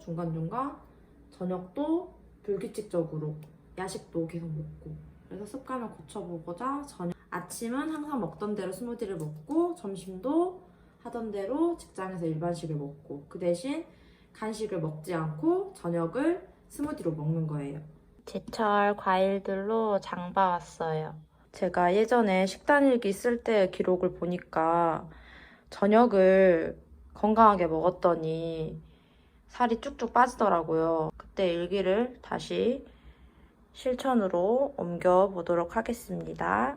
중간중간 저녁도 불규칙적으로 야식도 계속 먹고 그래서 습관을 고쳐보고자 저녁 아침은 항상 먹던 대로 스무디를 먹고 점심도 하던 대로 직장에서 일반식을 먹고 그 대신 간식을 먹지 않고 저녁을 스무디로 먹는 거예요. 제철 과일들로 장 봐왔어요. 제가 예전에 식단일기 쓸 때 기록을 보니까 저녁을 건강하게 먹었더니 살이 쭉쭉 빠지더라고요. 그때 일기를 다시 실천으로 옮겨 보도록 하겠습니다.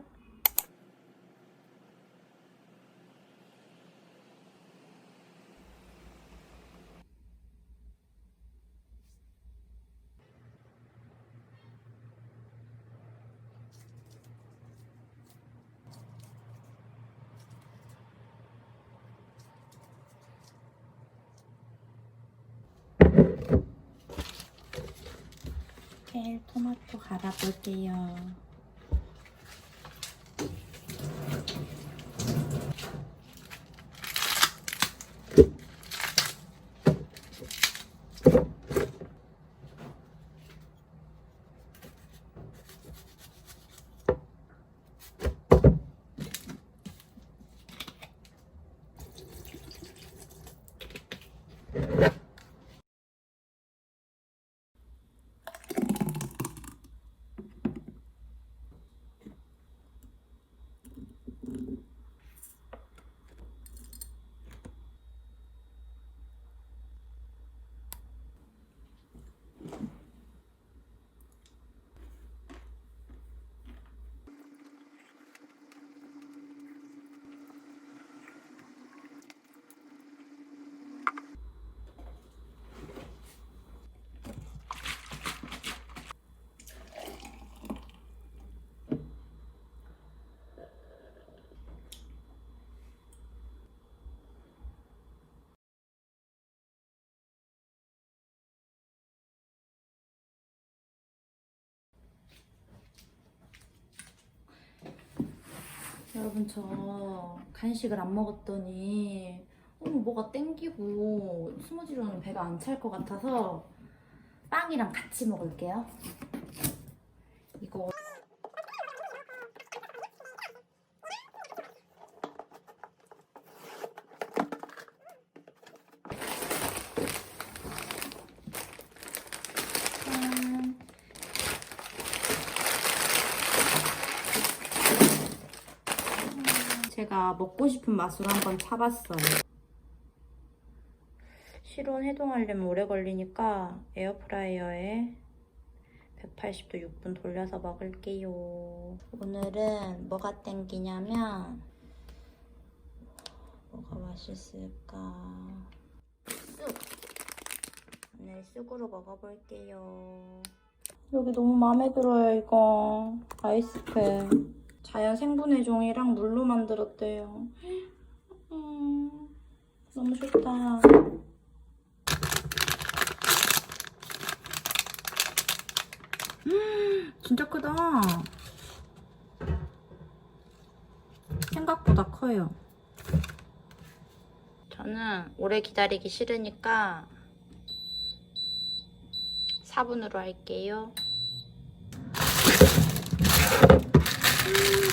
네, 토마토 갈아볼게요. 여러분 저 간식을 안 먹었더니 너무 뭐가 땡기고 스무디로는 배가 안 찰 것 같아서 빵이랑 같이 먹을게요. 이거 제가 먹고 싶은 맛으로 한번 차봤어요. 실온 해동하려면 오래 걸리니까 에어프라이어에 180도 6분 돌려서 먹을게요. 오늘은 뭐가 땡기냐면 뭐가 맛있을까? 쑥! 오늘 쑥으로 먹어볼게요. 여기 너무 마음에 들어요, 이거. 아이스팩. 자연 생분해 종이랑 물로 만들었대요. 음, 너무 좋다. 음, 진짜 크다. 생각보다 커요. 저는 오래 기다리기 싫으니까 4분으로 할게요. Woo!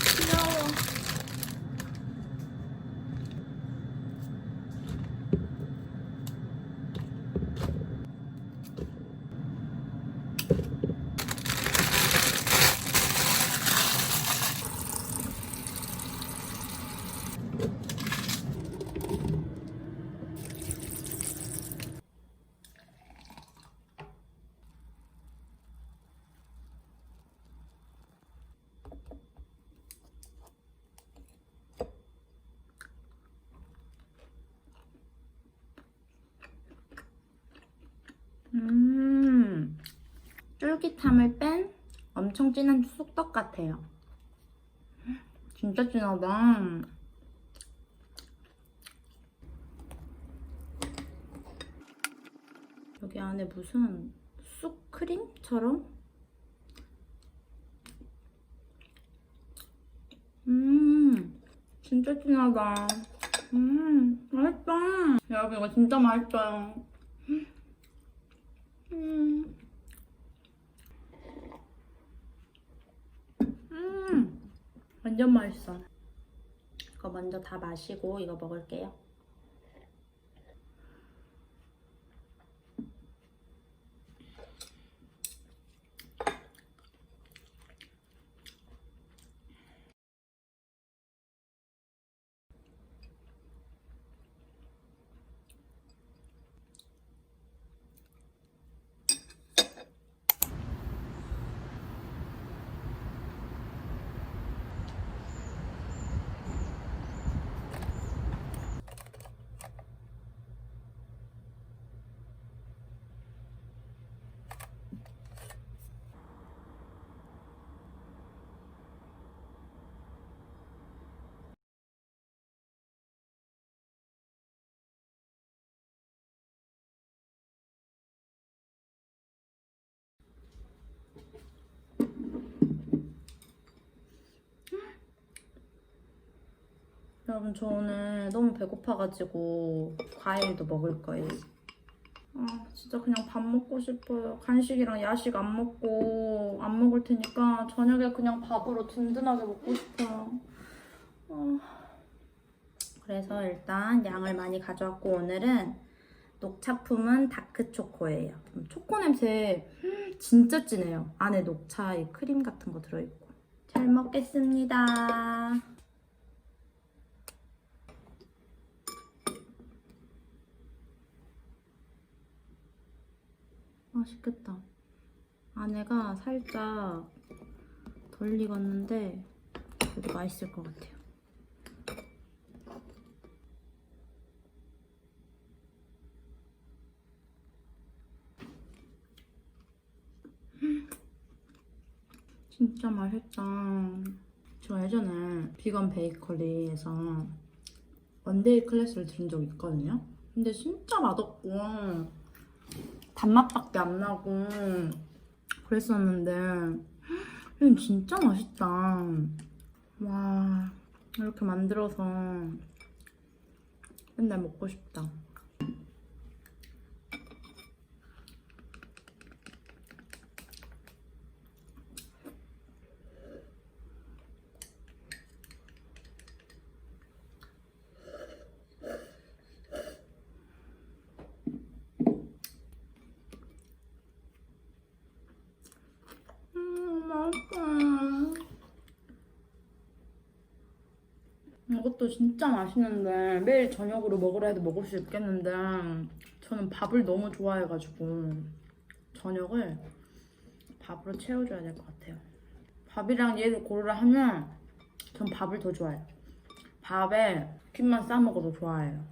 쫄깃함을 뺀 엄청 진한 쑥떡 같아요. 진짜 진하다. 여기 안에 무슨 쑥 크림처럼? 음, 진짜 진하다. 음, 맛있다. 여러분, 이거 진짜 맛있어요. 음. 음. 완전 맛있어. 이거 먼저 다 마시고 이거 먹을게요. 여러분 저 오늘 너무 배고파가지고 과일도 먹을 거예요. 아 진짜 그냥 밥 먹고 싶어요. 간식이랑 야식 안 먹고 안 먹을 테니까 저녁에 그냥 밥으로 든든하게 먹고 싶어요. 아, 그래서 일단 양을 많이 가져왔고 오늘은 녹차품은 다크 초코예요. 음, 초코 냄새 진짜 진해요. 안에 녹차 이 크림 같은 거 들어있고. 잘 먹겠습니다. 맛있겠다. 안에가 살짝 덜 익었는데 그래도 맛있을 것 같아요. 진짜 맛있다. 저 예전에 비건 베이커리에서 원데이 클래스를 들은 적 있거든요. 근데 진짜 맛없고 단맛밖에 안 나고 그랬었는데 이건 진짜 맛있다. 와 이렇게 만들어서 맨날 먹고 싶다. 음, 맛있다. 이것도 진짜 맛있는데 매일 저녁으로 먹으라 해도 먹을 수 있겠는데 저는 밥을 너무 좋아해가지고 저녁을 밥으로 채워줘야 될 것 같아요. 밥이랑 얘를 고르라 하면 전 밥을 더 좋아해요. 밥에 김만 싸 먹어도 좋아해요.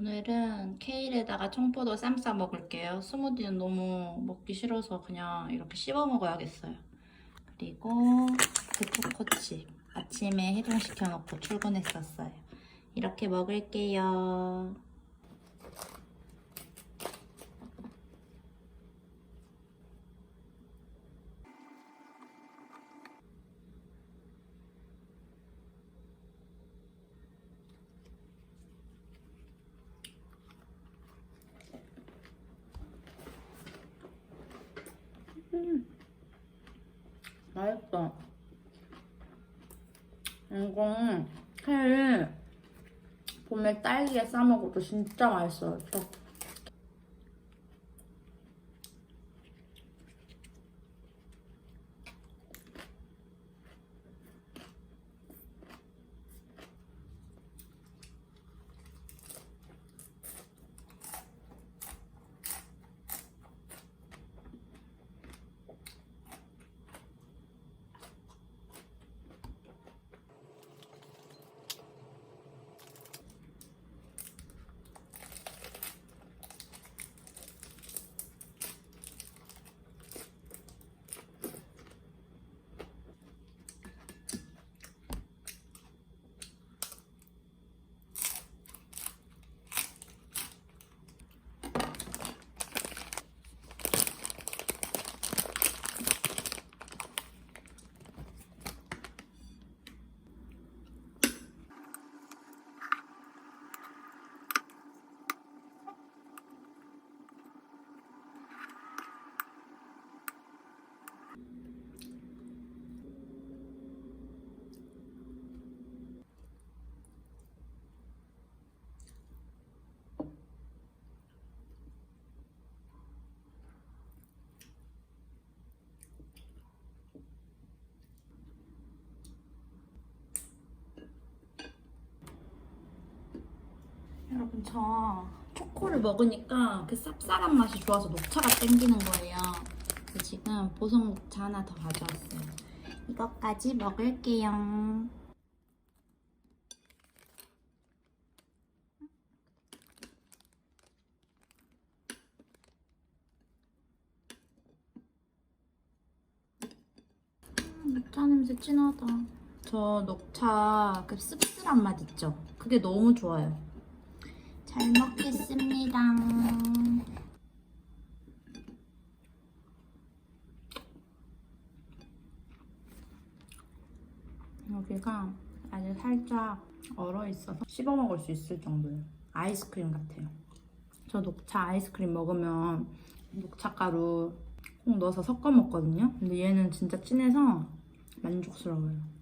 오늘은 케일에다가 청포도 쌈 싸 먹을게요. 스무디는 너무 먹기 싫어서 그냥 이렇게 씹어 먹어야겠어요. 그리고 대포코치 아침에 해동시켜 놓고 출근했었어요. 이렇게 먹을게요. 맛있어. 이거 헬 봄에 딸기에 싸 먹어도 진짜 맛있어요. 저 여러분 저 초코를 먹으니까 그 쌉쌀한 맛이 좋아서 녹차가 땡기는 거예요. 그래서 지금 보석 녹차 하나 더 가져왔어요. 이것까지 먹을게요. 음, 녹차 냄새 진하다. 저 녹차 그 씁쓸한 맛 있죠? 그게 너무 좋아요. 잘 먹겠습니다. 여기가 아직 살짝 얼어 있어서 씹어 먹을 수 있을 정도예요. 아이스크림 같아요. 저 녹차 아이스크림 먹으면 녹차 가루 꼭 넣어서 섞어 먹거든요. 근데 얘는 진짜 진해서 만족스러워요.